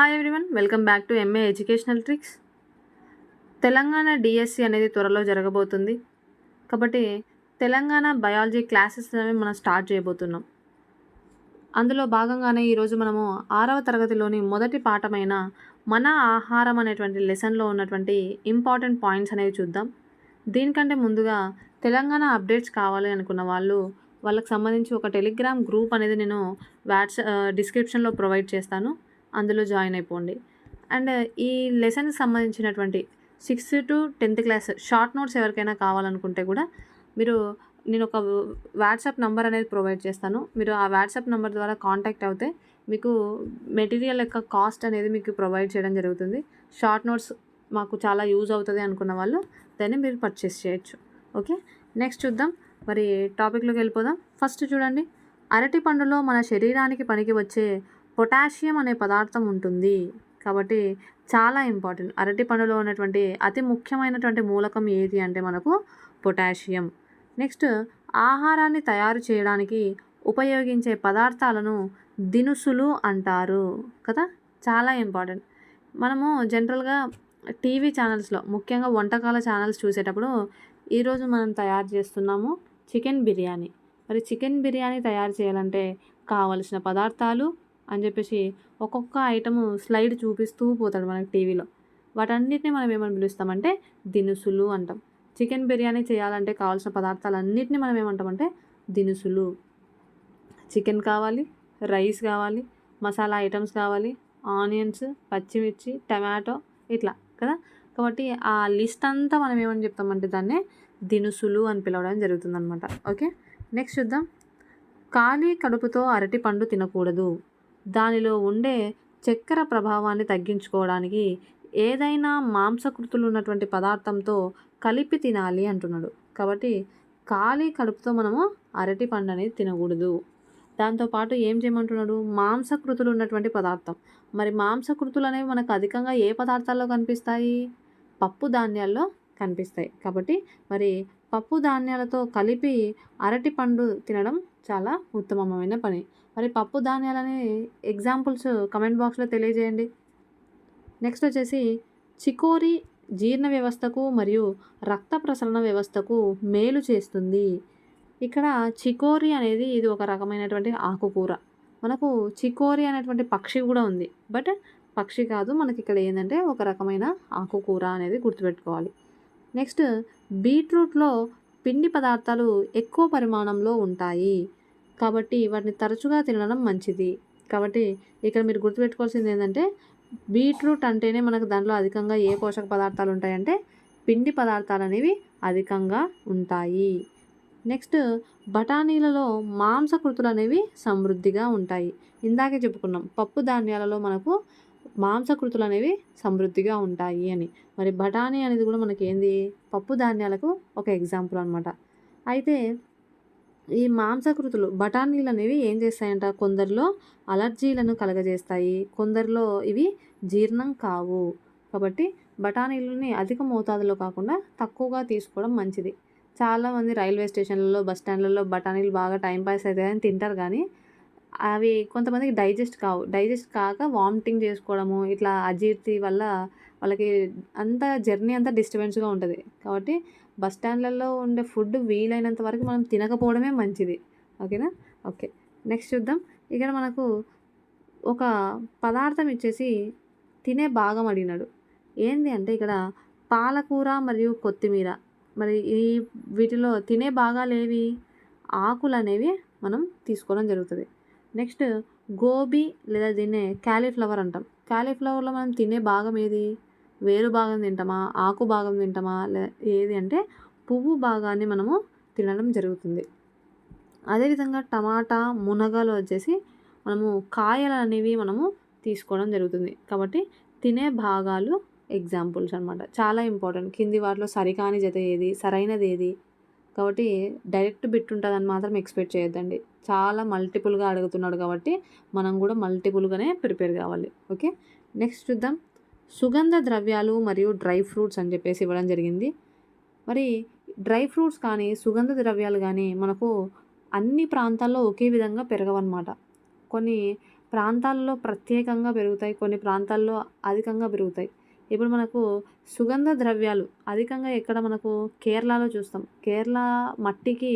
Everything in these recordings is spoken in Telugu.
Hi everyone welcome back to MA educational tricks Telangana DSC అనేది త్వరలో జరగబోతుంది. కాబట్టి తెలంగాణ బయాలజీ క్లాసెస్ అనేవి మనం స్టార్ట్ చేయబోతున్నాం. అందులో భాగంగానే ఈరోజు మనము ఆరవ తరగతిలోని మొదటి పాఠమైన మన ఆహారం అనేటువంటి లెసన్లో ఉన్నటువంటి ఇంపార్టెంట్ పాయింట్స్ అనేవి చూద్దాం. దీనికంటే ముందుగా తెలంగాణ అప్డేట్స్ కావాలి అనుకున్న వాళ్ళు వాళ్ళకి సంబంధించి ఒక టెలిగ్రామ్ గ్రూప్ అనేది నేను వాట్సాప్ డిస్క్రిప్షన్లో ప్రొవైడ్ చేస్తాను. అందులో జాయిన్ అయిపోండి. అండ్ ఈ లెసన్కి సంబంధించినటువంటి sixth to tenth class short notes ఎవరికైనా కావాలనుకుంటే కూడా మీరు నేను ఒక వాట్సాప్ నెంబర్ అనేది ప్రొవైడ్ చేస్తాను. మీరు ఆ వాట్సాప్ నెంబర్ ద్వారా కాంటాక్ట్ అవుతే మీకు మెటీరియల్ యొక్క కాస్ట్ అనేది మీకు ప్రొవైడ్ చేయడం జరుగుతుంది. షార్ట్ నోట్స్ మాకు చాలా యూజ్ అవుతుంది అనుకున్న వాళ్ళు దాన్ని మీరు పర్చేస్ చేయొచ్చు. ఓకే? నెక్స్ట్ చూద్దాం. మరి టాపిక్లోకి వెళ్ళిపోదాం. ఫస్ట్ చూడండి. అరటి పండులో మన శరీరానికి పనికి వచ్చే పొటాషియం అనే పదార్థం ఉంటుంది. కాబట్టి చాలా ఇంపార్టెంట్. అరటి పండులో ఉన్నటువంటి అతి ముఖ్యమైనటువంటి మూలకం ఏది అంటే మనకు పొటాషియం. నెక్స్ట్ ఆహారాన్ని తయారు చేయడానికి ఉపయోగించే పదార్థాలను దినుసులు అంటారు కదా? చాలా ఇంపార్టెంట్. మనము జనరల్గా టీవీ ఛానల్స్లో ముఖ్యంగా వంటకాల ఛానల్స్ చూసేటప్పుడు ఈరోజు మనం తయారు చేస్తున్నాము చికెన్ బిర్యానీ. మరి చికెన్ బిర్యానీ తయారు చేయాలంటే కావలసిన పదార్థాలు అని చెప్పేసి ఒక్కొక్క ఐటము స్లైడ్ చూపిస్తూ పోతాడు మనకి టీవీలో. వాటన్నిటిని మనం ఏమని పిలుస్తామంటే దినుసులు అంటాం. చికెన్ బిర్యానీ చేయాలంటే కావాల్సిన పదార్థాలన్నిటిని మనం ఏమంటామంటే దినుసులు. చికెన్ కావాలి రైస్ కావాలి మసాలా ఐటమ్స్ కావాలి ఆనియన్స్ పచ్చిమిర్చి టమాటో ఇట్లా కదా. కాబట్టి ఆ లిస్ట్ అంతా మనం ఏమని చెప్తామంటే దాన్నే దినుసులు అని పిలవడం జరుగుతుందన్నమాట. ఓకే? నెక్స్ట్ చూద్దాం. ఖాళీ కడుపుతో అరటి పండు తినకూడదు. దానిలో ఉండే చక్కెర ప్రభావాన్ని తగ్గించుకోవడానికి ఏదైనా మాంసకృతులు ఉన్నటువంటి పదార్థంతో కలిపి తినాలి అంటున్నాడు. కాబట్టి ఖాళీ కడుపుతో మనము అరటి పండు అనేది తినకూడదు దాంతోపాటు ఏం చేయమంటున్నాడు? మాంసకృతులు ఉన్నటువంటి పదార్థం. మరి మాంసకృతులు అనేవి మనకు అధికంగా ఏ పదార్థాల్లో కనిపిస్తాయి? పప్పు ధాన్యాల్లో కనిపిస్తాయి. కాబట్టి మరి పప్పు ధాన్యాలతో కలిపి అరటి పండు తినడం చాలా ఉత్తమమైన పని. మరి పప్పు ధాన్యాలని ఎగ్జాంపుల్స్ కమెంట్ బాక్స్లో తెలియజేయండి. నెక్స్ట్ వచ్చేసి చికోరి జీర్ణ వ్యవస్థకు మరియు రక్త ప్రసరణ వ్యవస్థకు మేలు చేస్తుంది. ఇక్కడ చికోరి అనేది ఇది ఒక రకమైనటువంటి ఆకుకూర. మనకు చికోరి అనేటువంటి పక్షి కూడా ఉంది. బట్ పక్షి కాదు మనకి ఇక్కడ ఏంటంటే ఒక రకమైన ఆకుకూర అనేది గుర్తుపెట్టుకోవాలి. నెక్స్ట్ బీట్రూట్లో పిండి పదార్థాలు ఎక్కువ పరిమాణంలో ఉంటాయి. కాబట్టి వాటిని తరచుగా తినడం మంచిది. కాబట్టి ఇక్కడ మీరు గుర్తుపెట్టుకోవాల్సింది ఏంటంటే బీట్రూట్ అంటేనే మనకు దాంట్లో అధికంగా ఏ పోషక పదార్థాలు ఉంటాయంటే పిండి పదార్థాలు అనేవి అధికంగా ఉంటాయి. నెక్స్ట్ బఠానీలలో మాంసకృతులు అనేవి సమృద్ధిగా ఉంటాయి. ఇందాకే చెప్పుకున్నాం పప్పు ధాన్యాలలో మనకు మాంసకృతులు అనేవి సమృద్ధిగా ఉంటాయి అని. మరి బఠానీ అనేది కూడా మనకి ఏంది పప్పు ధాన్యాలకు ఒక ఎగ్జాంపుల్ అనమాట అయితే ఈ మాంసకృతులు బఠానీలు అనేవి ఏం చేస్తాయంట? కొందరిలో అలర్జీలను కలగజేస్తాయి. కొందరిలో ఇవి జీర్ణం కావు. కాబట్టి బఠానీలని అధిక మోతాదులో కాకుండా తక్కువగా తీసుకోవడం మంచిది. చాలామంది రైల్వే స్టేషన్లలో బస్ స్టాండ్లలో బఠానీలు బాగా టైం పాస్ అవుతాయని తింటారు కానీ అవి కొంతమందికి డైజెస్ట్ కావు. డైజెస్ట్ కాక వామిటింగ్ చేసుకోవడము ఇట్లా అజీర్తి వల్ల వాళ్ళకి అంత జర్నీ అంతా డిస్టర్బెన్స్గా ఉంటుంది. కాబట్టి బస్ స్టాండ్లలో ఉండే ఫుడ్ వీలైనంత వరకు మనం తినకపోవడమే మంచిది. ఓకేనా? ఓకే. నెక్స్ట్ చూద్దాం. ఇక్కడ మనకు ఒక పదార్థం ఇచ్చేసి తినే భాగం అడిగినాడు. ఏంది అంటే ఇక్కడ పాలకూర మరియు కొత్తిమీర. మరి ఈ వీటిలో తినే భాగాలు ఏవి? ఆకులు అనేవి మనం తీసుకోవడం జరుగుతుంది. నెక్స్ట్ గోబీ లేదా దీన్నే క్యాలీఫ్లవర్ అంటాం. క్యాలీఫ్లవర్లో మనం తినే భాగం ఏది? వేరు భాగం తింటామా? ఆకు భాగం తింటామా? లే ఏది అంటే పువ్వు భాగాన్ని మనము తినడం జరుగుతుంది. అదేవిధంగా టమాటా మునగలు వచ్చేసి మనము కాయలు అనేవి మనము తీసుకోవడం జరుగుతుంది. కాబట్టి తినే భాగాలు ఎగ్జాంపుల్స్ అనమాట చాలా ఇంపార్టెంట్. కింది వాటిలో సరికాని జత ఏది? సరైనది ఏది? కాబట్టి డైరెక్ట్ బిట్ ఉంటుందని మాత్రం ఎక్స్పెక్ట్ చేయొద్దండి. చాలా మల్టిపుల్గా అడుగుతున్నాడు కాబట్టి మనం కూడా మల్టిపుల్గానే ప్రిపేర్ కావాలి. ఓకే? నెక్స్ట్ చూద్దాం. సుగంధ ద్రవ్యాలు మరియు డ్రై ఫ్రూట్స్ అని చెప్పేసి ఇవ్వడం జరిగింది. మరి డ్రై ఫ్రూట్స్ కానీ సుగంధ ద్రవ్యాలు కానీ మనకు అన్ని ప్రాంతాల్లో ఒకే విధంగా పెరగవన్నమాట. కొన్ని ప్రాంతాల్లో ప్రత్యేకంగా పెరుగుతాయి కొన్ని ప్రాంతాల్లో అధికంగా పెరుగుతాయి. ఇప్పుడు మనకు సుగంధ ద్రవ్యాలు అధికంగా ఇక్కడ మనకు కేరళలో చూస్తాం. కేరళ మట్టికి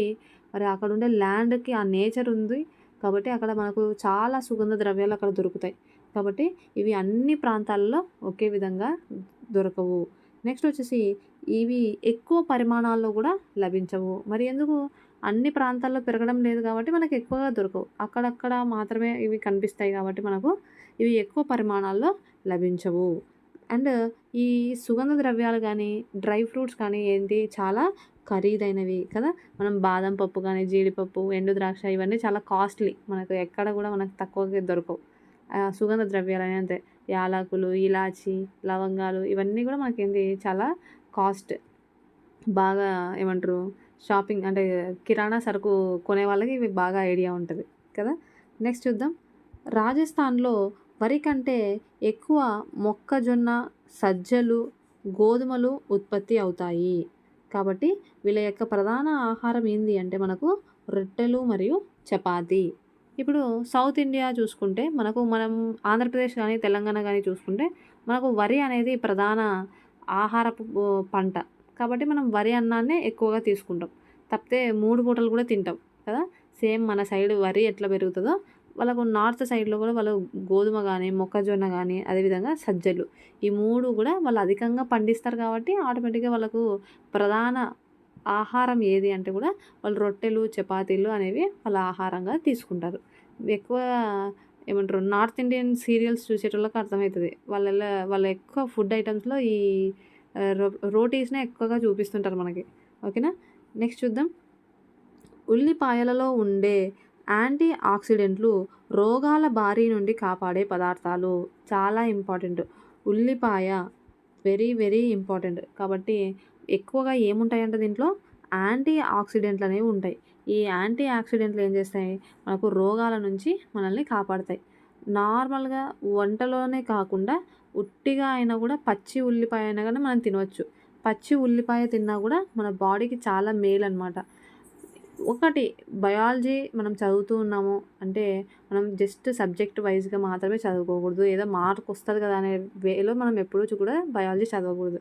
మరి అక్కడ ఉండే ల్యాండ్కి ఆ నేచర్ ఉంది కాబట్టి అక్కడ మనకు చాలా సుగంధ ద్రవ్యాలు అక్కడ దొరుకుతాయి. కాబట్టి ఇవి అన్ని ప్రాంతాల్లో ఒకే విధంగా దొరకవు. నెక్స్ట్ వచ్చేసి ఇవి ఎక్కువ పరిమాణాల్లో కూడా లభించవు. మరి ఎందుకు? అన్ని ప్రాంతాల్లో పెరగడం లేదు కాబట్టి మనకు ఎక్కువగా దొరకవు. అక్కడక్కడ మాత్రమే ఇవి కనిపిస్తాయి కాబట్టి మనకు ఇవి ఎక్కువ పరిమాణాల్లో లభించవు. అండ్ ఈ సుగంధ ద్రవ్యాలు కానీ డ్రై ఫ్రూట్స్ కానీ ఏంటి చాలా ఖరీదైనవి కదా. మనం బాదం పప్పు కానీ జీడిపప్పు ఎండు ద్రాక్ష ఇవన్నీ చాలా కాస్ట్లీ. మనకు ఎక్కడ కూడా మనకు తక్కువగా దొరకవు. సుగంధ ద్రవ్యాలు అని అంతే యాలకులు ఇలాచి లవంగాలు ఇవన్నీ కూడా మనకి ఏంటి చాలా కాస్ట్. బాగా ఏమంటారు షాపింగ్ అంటే కిరాణా సరుకు కొనే వాళ్ళకి ఇవి బాగా ఐడియా ఉంటుంది కదా. నెక్స్ట్ చూద్దాం. రాజస్థాన్లో వరి కంటే ఎక్కువ మొక్కజొన్న సజ్జలు గోధుమలు ఉత్పత్తి అవుతాయి. కాబట్టి వీళ్ళ యొక్క ప్రధాన ఆహారం ఏంది అంటే మనకు రొట్టెలు మరియు చపాతి. ఇప్పుడు సౌత్ ఇండియా చూసుకుంటే మనకు మనం ఆంధ్రప్రదేశ్ కానీ తెలంగాణ కానీ చూసుకుంటే మనకు వరి అనేది ప్రధాన ఆహారపు పంట. కాబట్టి మనం వరి అన్నాన్నే ఎక్కువగా తీసుకుంటాం. తప్పితే మూడు పూటలు కూడా తింటాం కదా. సేమ్ మన సైడ్ వరి ఎట్లా పెరుగుతుందో వాళ్ళకు నార్త్ సైడ్లో కూడా వాళ్ళు గోధుమ కానీ మొక్కజొన్న కానీ అదేవిధంగా సజ్జలు. ఈ మూడు కూడా వాళ్ళు అధికంగా పండిస్తారు కాబట్టి ఆటోమేటిక్గా వాళ్ళకు ప్రధాన ఆహారం ఏది అంటే కూడా వాళ్ళు రొట్టెలు చపాతీలు అనేవి వాళ్ళ ఆహారంగా తీసుకుంటారు. ఎక్కువ ఏమంటారు నార్త్ ఇండియన్ సీరియల్స్ చూసేటోళ్ళకి అర్థమవుతుంది. వాళ్ళ వాళ్ళ ఎక్కువ ఫుడ్ ఐటమ్స్లో ఈ రో రోటీస్నే ఎక్కువగా చూపిస్తుంటారు మనకి. ఓకేనా? నెక్స్ట్ చూద్దాం. ఉల్లిపాయలలో ఉండే యాంటీ ఆక్సిడెంట్లు రోగాల బారి నుండి కాపాడే పదార్థాలు చాలా ఇంపార్టెంట్. ఉల్లిపాయ వెరీ వెరీ ఇంపార్టెంట్. కాబట్టి ఎక్కువగా ఏముంటాయంటే దీంట్లో? యాంటీ ఆక్సిడెంట్లు అనేవి ఉంటాయి. ఈ యాంటీ ఆక్సిడెంట్లు ఏం చేస్తాయి? మనకు రోగాల నుంచి మనల్ని కాపాడతాయి. నార్మల్గా వంటలోనే కాకుండా ఉట్టిగా అయినా కూడా పచ్చి ఉల్లిపాయ అయినా కానీ మనం తినవచ్చు. పచ్చి ఉల్లిపాయ తిన్నా కూడా మన బాడీకి చాలా మేలు అనమాట ఒకటి బయాలజీ మనం చదువుతూ ఉన్నాము అంటే మనం జస్ట్ సబ్జెక్ట్ వైజ్గా మాత్రమే చదువుకోకూడదు. ఏదో మార్క్ వస్తుంది కదా అనే వేలో మనం ఎప్పుడూ కూడా బయాలజీ చదవకూడదు.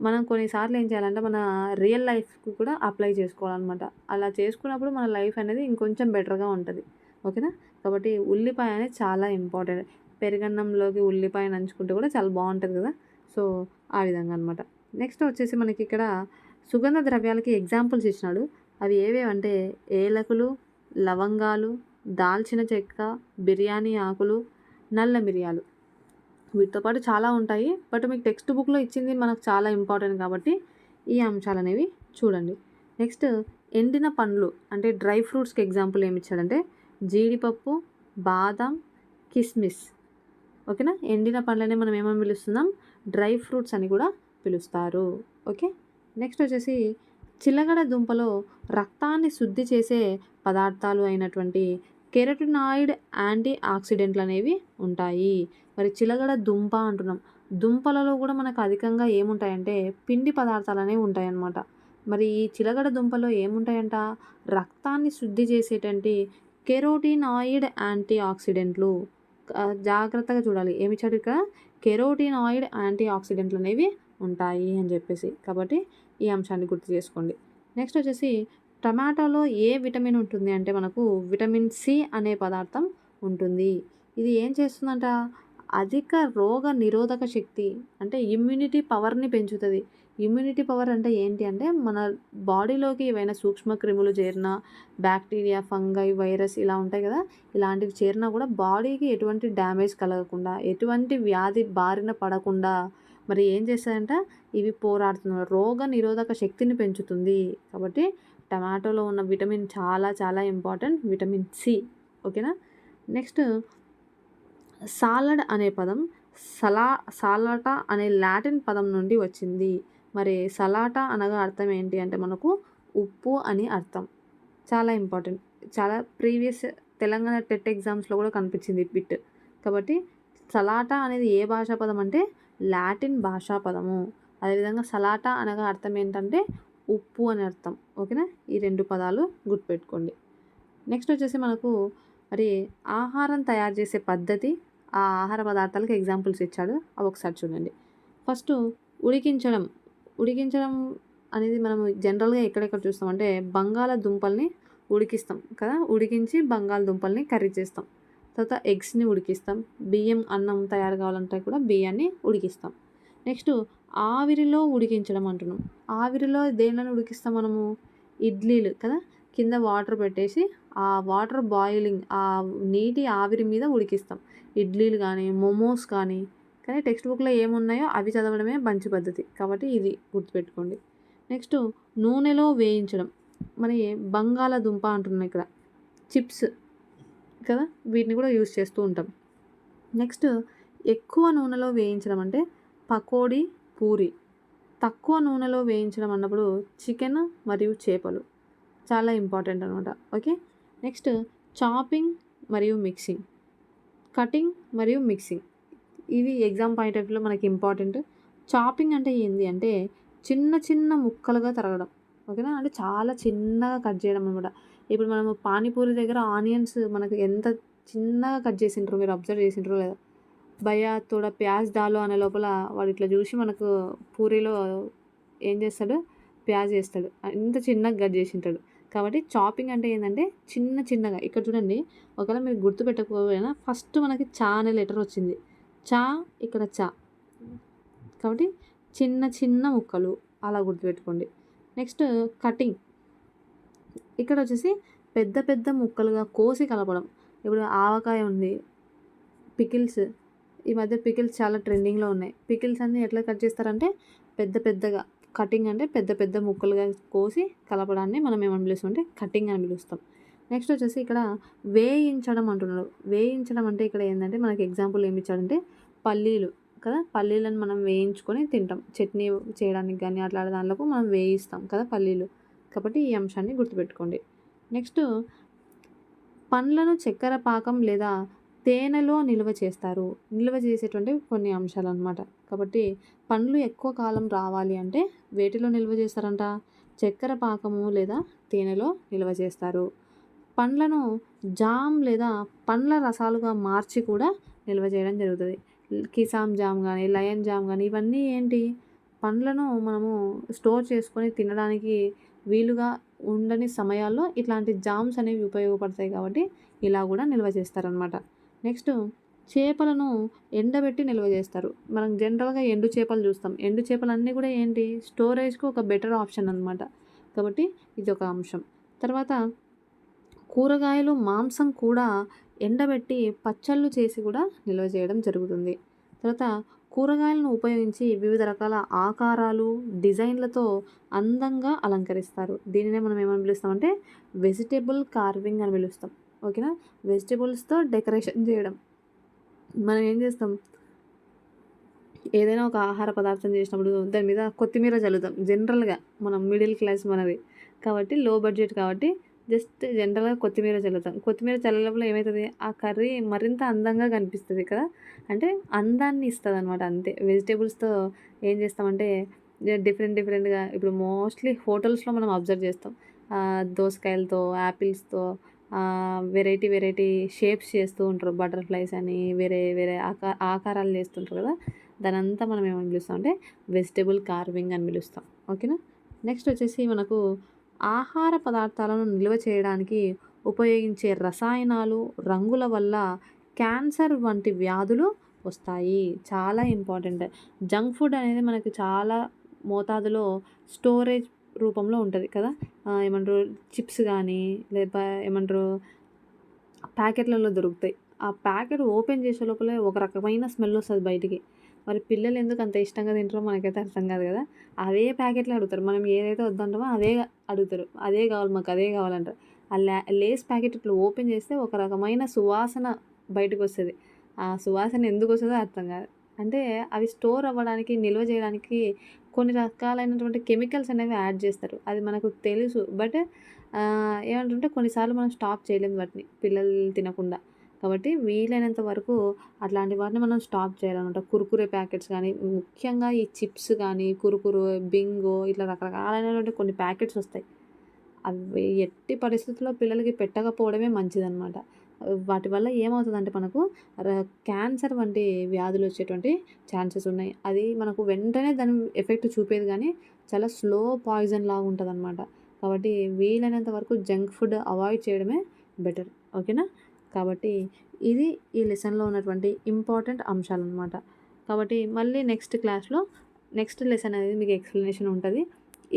మనం కొన్నిసార్లు ఏం చేయాలంటే మన రియల్ లైఫ్కి కూడా అప్లై చేసుకోవాలన్నమాట. అలా చేసుకున్నప్పుడు మన లైఫ్ అనేది ఇంకొంచెం బెటర్గా ఉంటుంది. ఓకేనా? కాబట్టి ఉల్లిపాయ అనేది చాలా ఇంపార్టెంట్. పెరుగన్నంలోకి ఉల్లిపాయ నంచుకుంటే కూడా చాలా బాగుంటుంది కదా. సో ఆ విధంగా అనమాట నెక్స్ట్ వచ్చేసి మనకి ఇక్కడ సుగంధ ద్రవ్యాలకి ఎగ్జాంపుల్స్ ఇచ్చినాడు. అవి ఏవేవంటే ఏలకులు లవంగాలు దాల్చిన చెక్క బిర్యానీ ఆకులు నల్ల మిరియాలు. వీటితో పాటు చాలా ఉంటాయి. బట్ మీకు టెక్స్ట్ బుక్లో ఇచ్చింది మనకు చాలా ఇంపార్టెంట్ కాబట్టి ఈ అంశాలు అనేవి చూడండి. నెక్స్ట్ ఎండిన పండ్లు అంటే డ్రై ఫ్రూట్స్కి ఎగ్జాంపుల్ ఏమి ఇచ్చాడంటే జీడిపప్పు బాదం కిస్మిస్. ఓకేనా? ఎండిన పండ్లనే మనం ఏమని పిలుస్తున్నాం? డ్రై ఫ్రూట్స్ అని కూడా పిలుస్తారు. ఓకే? నెక్స్ట్ వచ్చేసి చిలగడ దుంపలో రక్తాన్ని శుద్ధి చేసే పదార్థాలు అయినటువంటి కెరటినాయిడ్ యాంటీ ఆక్సిడెంట్లు అనేవి ఉంటాయి. మరి చిలగడ దుంప అంటున్నాం. దుంపలలో కూడా మనకు అధికంగా ఏముంటాయంటే పిండి పదార్థాలు అనేవి ఉంటాయన్నమాట. మరి ఈ చిలగడ దుంపలో ఏముంటాయంట? రక్తాన్ని శుద్ధి చేసేటువంటి కెరోటినాయిడ్ యాంటీ ఆక్సిడెంట్లు జాగ్రత్తగా చూడాలి. ఏమి ఇచ్చాడు ఇక్కడ? కెరోటినాయిడ్ యాంటీ ఆక్సిడెంట్లు అనేవి ఉంటాయి అని చెప్పేసి. కాబట్టి ఈ అంశాన్ని గుర్తు చేసుకోండి. నెక్స్ట్ వచ్చేసి టమాటాలో ఏ విటమిన్ ఉంటుంది అంటే మనకు విటమిన్ సి అనే పదార్థం ఉంటుంది. ఇది ఏం చేస్తుందంట? అధిక రోగ నిరోధక శక్తి అంటే ఇమ్యూనిటీ పవర్ని పెంచుతుంది. ఇమ్యూనిటీ పవర్ అంటే ఏంటి అంటే మన బాడీలోకి ఏవైనా సూక్ష్మ క్రిములు చేరిన బ్యాక్టీరియా ఫంగై వైరస్ ఇలా ఉంటాయి కదా ఇలాంటివి చేరినా కూడా బాడీకి ఎటువంటి డ్యామేజ్ కలగకుండా ఎటువంటి వ్యాధి బారిన పడకుండా మరి ఏం చేస్తాయంట? ఇవి పోరాడుతున్న రోగ నిరోధక శక్తిని పెంచుతుంది. కాబట్టి టమాటోలో ఉన్న విటమిన్ చాలా చాలా ఇంపార్టెంట్ విటమిన్ సి. ఓకేనా? నెక్స్ట్ సాలడ్ అనే పదం సలా సాలాటా అనే లాటిన్ పదం నుండి వచ్చింది. మరి సలాటా అనగా అర్థం ఏంటి అంటే మనకు ఉప్పు అని అర్థం. చాలా ఇంపార్టెంట్. చాలా ప్రీవియస్ తెలంగాణ టెట్ ఎగ్జామ్స్లో కూడా కనిపించింది బిట్. కాబట్టి సలాటా అనేది ఏ భాషా పదం అంటే? లాటిన్ భాషా పదము. అదేవిధంగా సలాటా అనగా అర్థం ఏంటంటే ఉప్పు అని అర్థం. ఓకేనా? ఈ రెండు పదాలు గుర్తుపెట్టుకోండి. నెక్స్ట్ వచ్చేసి మనకు మరి ఆహారం తయారు చేసే పద్ధతి. ఆ ఆహార పదార్థాలకు ఎగ్జాంపుల్స్ ఇచ్చాడు. అవి ఒకసారి చూడండి. ఫస్ట్ ఉడికించడం. ఉడికించడం అనేది మనం జనరల్గా ఎక్కడెక్కడ చూస్తామంటే బంగాళదుంపల్ని ఉడికిస్తాం కదా? ఉడికించి బంగాళదుంపల్ని కర్రీ చేస్తాం. తర్వాత ఎగ్స్ని ఉడికిస్తాం. బియ్యం అన్నం తయారు కావాలంటే కూడా బియ్యాన్ని ఉడికిస్తాం. నెక్స్ట్ ఆవిరిలో ఉడికించడం అంటున్నాం. ఆవిరిలో దేనిలో ఉడికిస్తాం మనము? ఇడ్లీలు కదా? కింద వాటర్ పెట్టేసి ఆ వాటర్ బాయిలింగ్ ఆ నీటి ఆవిరి మీద ఉడికిస్తాం. ఇడ్లీలు కానీ మోమోస్ కానీ కానీ టెక్స్ట్ బుక్లో ఏమున్నాయో అవి చదవడమే మంచి పద్ధతి. కాబట్టి ఇది గుర్తుపెట్టుకోండి. నెక్స్ట్ నూనెలో వేయించడం. మరి బంగాళాదుంప అంటున్నాం ఇక్కడ చిప్స్ కదా. వీటిని కూడా యూస్ చేస్తూ ఉంటాం. నెక్స్ట్ ఎక్కువ నూనెలో వేయించడం అంటే పకోడీ పూరి. తక్కువ నూనెలో వేయించడం అన్నప్పుడు చికెన్ మరియు చేపలు. చాలా ఇంపార్టెంట్ అనమాట ఓకే నెక్స్ట్ చాపింగ్ మరియు మిక్సింగ్ కటింగ్ మరియు మిక్సింగ్ ఇవి ఎగ్జామ్ పాయింట్ ఆఫ్ వ్యూలో మనకి ఇంపార్టెంట్. చాపింగ్ అంటే ఏంది అంటే చిన్న చిన్న ముక్కలుగా తరగడం. ఓకేనా? అంటే చాలా చిన్నగా కట్ చేయడం అనమాట ఇప్పుడు మనము పానీపూరి దగ్గర ఆనియన్స్ మనకు ఎంత చిన్నగా కట్ చేసింటారు మీరు అబ్జర్వ్ చేసింటారు లేదా? భయ తోడ ప్యాజ్ దాలో అనే లోపల వాడు ఇట్లా చూసి మనకు పూరీలో ఏం చేస్తాడు? ప్యాజ్ చేస్తాడు ఇంత చిన్నగా కట్ చేసింటాడు. కాబట్టి చాపింగ్ అంటే ఏంటంటే చిన్న చిన్నగా. ఇక్కడ చూడండి. ఒకవేళ మీరు గుర్తుపెట్టకపోయినా ఫస్ట్ మనకి చా అనే లెటర్ వచ్చింది. చా ఇక్కడ చా. కాబట్టి చిన్న చిన్న ముక్కలు అలా గుర్తుపెట్టుకోండి. Next cutting. ఇక్కడ వచ్చేసి పెద్ద పెద్ద ముక్కలుగా కోసి కలపడం. ఇప్పుడు ఆవకాయ ఉంది పికిల్స్. ఈ మధ్య పికిల్స్ చాలా ట్రెండింగ్లో ఉన్నాయి. పికిల్స్ అన్నీ ఎట్లా కట్ చేస్తారంటే పెద్ద పెద్దగా కటింగ్ అంటే పెద్ద పెద్ద ముక్కలుగా కోసి కలపడాన్ని మనం ఏమని పిలుస్తాం అంటే కటింగ్ అని పిలుస్తాం. నెక్స్ట్ వచ్చేసి ఇక్కడ వేయించడం అంటున్నాడు వేయించడం అంటే ఇక్కడ ఏంటంటే మనకి ఎగ్జాంపుల్ ఏమి ఇచ్చాడంటే పల్లీలు కదా? పల్లీలను మనం వేయించుకొని తింటాం. చట్నీ చేయడానికి కానీ అట్లా దాంట్లో మనం వేయిస్తాం కదా పల్లీలు. కాబట్టి ఈ అంశాన్ని గుర్తుపెట్టుకోండి. నెక్స్ట్ పండ్లను చక్కెర పాకం లేదా తేనెలో నిల్వ చేస్తారు. నిల్వ చేసేటువంటి కొన్ని అంశాలు అనమాట కాబట్టి పండ్లు ఎక్కువ కాలం రావాలి అంటే వేటిలో నిల్వ చేస్తారంట? చక్కెర పాకము లేదా తేనెలో నిల్వ చేస్తారు. పండ్లను జామ్ లేదా పండ్ల రసాలుగా మార్చి కూడా నిల్వ చేయడం జరుగుతుంది. కిసామ్ జామ్ కానీ లయన్ జామ్ కానీ ఇవన్నీ ఏంటి? పండ్లను మనము స్టోర్ చేసుకొని తినడానికి వీలుగా ఉండని సమయాల్లో ఇట్లాంటి జామ్స్ అనేవి ఉపయోగపడతాయి కాబట్టి ఇలా కూడా నిల్వ చేస్తారనమాట నెక్స్ట్ చేపలను ఎండబెట్టి నిల్వ చేస్తారు. మనం జనరల్గా ఎండు చేపలు చూస్తాం. ఎండు చేపలు అన్నీ కూడా ఏంటి? స్టోరేజ్కి ఒక బెటర్ ఆప్షన్ అనమాట కాబట్టి ఇది ఒక అంశం. తర్వాత కూరగాయలు మాంసం కూడా ఎండబెట్టి పచ్చళ్ళు చేసి కూడా నిల్వ చేయడం జరుగుతుంది. తర్వాత కూరగాయలను ఉపయోగించి వివిధ రకాల ఆకారాలు డిజైన్లతో అందంగా అలంకరిస్తారు. దీనినే మనం ఏమని పిలుస్తామంటే వెజిటేబుల్ కార్వింగ్ అని పిలుస్తాం. ఓకేనా? వెజిటేబుల్స్తో డెకరేషన్ చేయడం. మనం ఏం చేస్తాం? ఏదైనా ఒక ఆహార పదార్థం చేసినప్పుడు దాని మీద కొత్తిమీర చల్లుతాం. జనరల్గా మనం మిడిల్ క్లాస్ మనది. కాబట్టి లో బడ్జెట్ కాబట్టి జస్ట్ జనరల్గా కొత్తిమీర చల్లుతాం. కొత్తిమీర చల్లడంలో ఏమవుతుంది ఆ కర్రీ మరింత అందంగా కనిపిస్తుంది కదా? అంటే అందాన్ని ఇస్తుంది అనమాట అంతే. వెజిటేబుల్స్తో ఏం చేస్తామంటే డిఫరెంట్ డిఫరెంట్గా ఇప్పుడు మోస్ట్లీ హోటల్స్లో మనం అబ్జర్వ్ చేస్తాం. దోసకాయలతో యాపిల్స్తో వెరైటీ వెరైటీ షేప్స్ చేస్తూ ఉంటారు. బటర్ఫ్లైస్ అని వేరే వేరే ఆకా ఆకారాలు చేస్తుంటారు కదా? దాని అంతా మనం ఏమని పిలుస్తాం అంటే వెజిటేబుల్ కార్వింగ్ అని పిలుస్తాం. ఓకేనా? నెక్స్ట్ వచ్చేసి మనకు ఆహార పదార్థాలను నిల్వ చేయడానికి ఉపయోగించే రసాయనాలు రంగుల వల్ల క్యాన్సర్ వంటి వ్యాధులు వస్తాయి. చాలా ఇంపార్టెంట్. జంక్ ఫుడ్ అనేది మనకి చాలా మోతాదులో స్టోరేజ్ రూపంలో ఉంటుంది కదా. ఏమంటారు? చిప్స్ కానీ లేదా ఏమంటారు? ప్యాకెట్లలో దొరుకుతాయి. ఆ ప్యాకెట్ ఓపెన్ చేసే లోపలే ఒక రకమైన స్మెల్ వస్తుంది బయటికి. మరి పిల్లలు ఎందుకు అంత ఇష్టంగా తింటారో మనకైతే అర్థం కాదు కదా. అవే ప్యాకెట్లు అడుగుతారు. మనం ఏదైతే వద్దంటామో అదే అడుగుతారు. అదే కావాలి మాకు అదే కావాలంటారు. ఆ లే లేస్ ప్యాకెట్ ఇట్లా ఓపెన్ చేస్తే ఒక రకమైన సువాసన బయటకు వస్తుంది. ఆ సువాసన ఎందుకు వస్తుందో అర్థం కాదు. అంటే అవి స్టోర్ అవ్వడానికి నిల్వ చేయడానికి కొన్ని రకాలైనటువంటి కెమికల్స్ అనేవి యాడ్ చేస్తారు. అది మనకు తెలుసు. బట్ ఏమంటుంటే కొన్నిసార్లు మనం స్టాప్ చేయలేము వాటిని. పిల్లలు తినకుండా. కాబట్టి వీలైనంత వరకు అట్లాంటి వాటిని మనం స్టాప్ చేయాలన్నమాట. కురుకురే ప్యాకెట్స్ కానీ ముఖ్యంగా ఈ చిప్స్ కానీ కురుకురు బింగో ఇట్లా రకరకాలైనటువంటి కొన్ని ప్యాకెట్స్ వస్తాయి. అవి ఎట్టి పరిస్థితుల్లో పిల్లలకి పెట్టకపోవడమే మంచిదన్నమాట. వాటి వల్ల ఏమవుతుందంటే మనకు ర క్యాన్సర్ వంటి వ్యాధులు వచ్చేటువంటి ఛాన్సెస్ ఉన్నాయి. అది మనకు వెంటనే దాని ఎఫెక్ట్ చూపేది కానీ చాలా స్లో పాయిజన్ లాగా ఉంటుందన్నమాట. కాబట్టి వీలైనంత వరకు జంక్ ఫుడ్ అవాయిడ్ చేయడమే బెటర్. ఓకేనా? కాబట్టి ఇది ఈ లెసన్లో ఉన్నటువంటి ఇంపార్టెంట్ అంశాలు అనమాట కాబట్టి మళ్ళీ నెక్స్ట్ క్లాస్లో నెక్స్ట్ లెసన్ అనేది మీకు ఎక్స్ప్లెనేషన్ ఉంటుంది.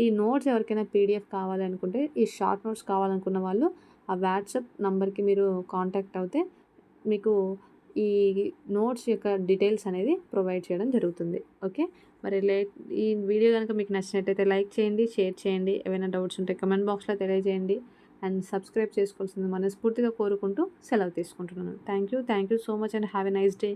ఈ నోట్స్ ఎవరికైనా పీడిఎఫ్ కావాలి అనుకుంటే ఈ షార్ట్ నోట్స్ కావాలనుకున్న వాళ్ళు ఆ వాట్సాప్ నంబర్కి మీరు కాంటాక్ట్ అవుతే మీకు ఈ నోట్స్ యొక్క డీటెయిల్స్ అనేది ప్రొవైడ్ చేయడం జరుగుతుంది. ఓకే? మరి లేట్ ఈ వీడియో కనుక మీకు నచ్చినట్టయితే లైక్ చేయండి షేర్ చేయండి. ఏమైనా డౌట్స్ ఉంటే కమెంట్ బాక్స్లో తెలియజేయండి. అండ్ సబ్స్క్రైబ్ చేసుకోవాల్సింది మనస్ఫూర్తిగా కోరుకుంటూ సెలవు తీసుకుంటున్నాను. Thank you. Thank you so much and have a nice day.